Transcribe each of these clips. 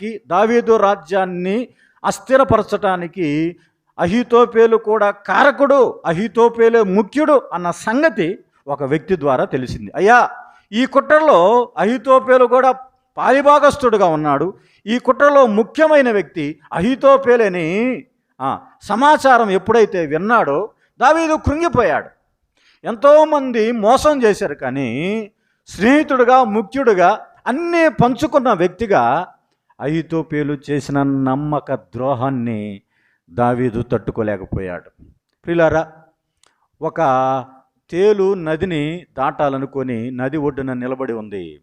కి దావీదు రాజ్యాన్ని అస్థిరపరచటానికి అహితోపేలు కూడా కారకుడు అహితోపేలే ముఖ్యుడు అన్న సంగతి ఒక వ్యక్తి ద్వారా తెలిసింది. అయ్యా ఈ కుట్రలో అహితోపేలు కూడా పాలిభాగస్తుడుగా ఉన్నాడు. ఈ కుట్రలో ముఖ్యమైన వ్యక్తి అహితోపేలని సమాచారం ఎప్పుడైతే విన్నాడో దావీదు కృంగిపోయాడు. ఎంతోమంది మోసం చేశారు కానీ స్నేహితుడుగా ముఖ్యుడుగా అన్నీ పంచుకున్న వ్యక్తిగా అహితోపేలు చేసిన నమ్మక ద్రోహాన్ని దావీదు తట్టుకోలేకపోయాడు. ప్రిలారా ఒక తేలు నదిని దాటాలనుకొని నది ఒడ్డున నిలబడి ఉంది.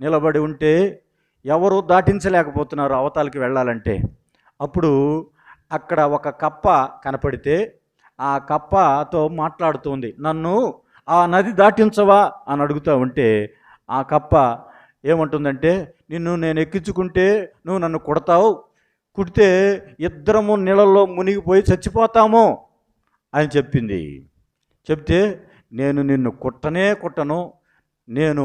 నిలబడి ఉంటే ఎవరు దాటించలేకపోతున్నారు అవతాలకి వెళ్ళాలంటే. అప్పుడు అక్కడ ఒక కప్ప కనపడితే ఆ కప్పతో మాట్లాడుతుంది నన్ను ఆ నది దాటించవా? అని అడుగుతూ ఉంటే ఆ కప్ప ఏమంటుందంటే నిన్ను నేను ఎక్కించుకుంటే నువ్వు నన్ను కొడతావు కుడితే ఇద్దరము నీళ్ళల్లో మునిగిపోయి చచ్చిపోతాము అని చెప్పింది. చెప్తే నేను నిన్ను కుట్టనే కుట్టను నేను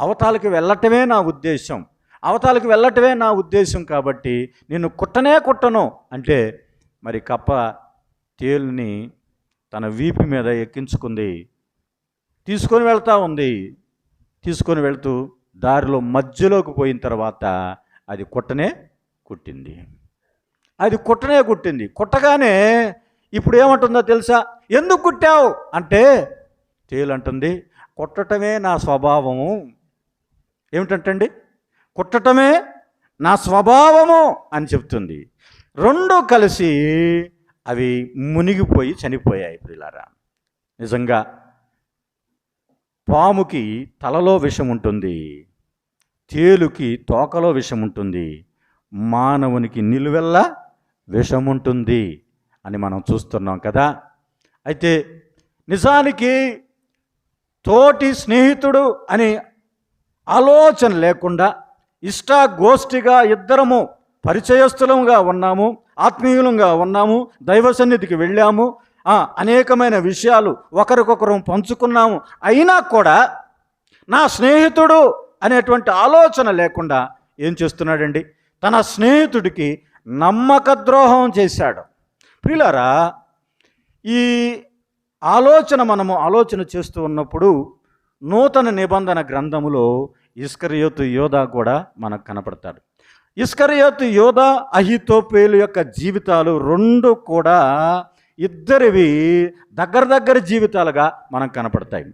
అవతాలకి వెళ్ళటమే నా ఉద్దేశం. అవతాలకి వెళ్ళటమే నా ఉద్దేశం కాబట్టి నిన్ను కుట్టనే కుట్టను అంటే మరి కప్ప తేలుని తన వీపు మీద ఎక్కించుకుంది. తీసుకొని వెళ్తా ఉంది. తీసుకొని వెళ్తూ దారిలో మధ్యలోకి పోయిన తర్వాత అది కుట్టనే కుట్టింది. అది కుట్టనే కుట్టింది. కుట్టగానే ఇప్పుడు ఏమంటుందో తెలుసా? ఎందుకు కుట్టావు? అంటే తేలు అంటుంది కుట్టటమే నా స్వభావము. ఏమిటంటండి? కుట్టటమే నా స్వభావము అని చెప్తుంది. రెండు కలిసి అవి మునిగిపోయి చనిపోయాయి ప్రిలారా నిజంగా పాముకి తలలో విషం ఉంటుంది. తేలుకి తోకలో విషం ఉంటుంది మానవునికి నిలువెల్లా విషం ఉంటుంది అని మనం చూస్తున్నాం కదా. అయితే నిజానికి తోటి స్నేహితుడు అని ఆలోచన లేకుండా ఇష్టాగోష్ఠిగా ఇద్దరము పరిచయస్థులంగా ఉన్నాము ఆత్మీయులంగా ఉన్నాము దైవ సన్నిధికి వెళ్ళాము అనేకమైన విషయాలు ఒకరికొకరు పంచుకున్నాము. అయినా కూడా నా స్నేహితుడు అనేటువంటి ఆలోచన లేకుండా ఏం చేస్తున్నాడండి? తన స్నేహితుడికి నమ్మక ద్రోహం చేశాడు. ప్రియులారా ఈ ఆలోచన మనము ఆలోచన చేస్తూ ఉన్నప్పుడు నూతన నిబంధన గ్రంథములో ఇస్కరియోతు యోధా కూడా మనకు కనపడతాడు. ఇస్కరియోతు యోధా అహితోపేలు యొక్క జీవితాలు రెండు కూడా ఇద్దరివి దగ్గర దగ్గర జీవితాలుగా మనకు కనపడతాయి.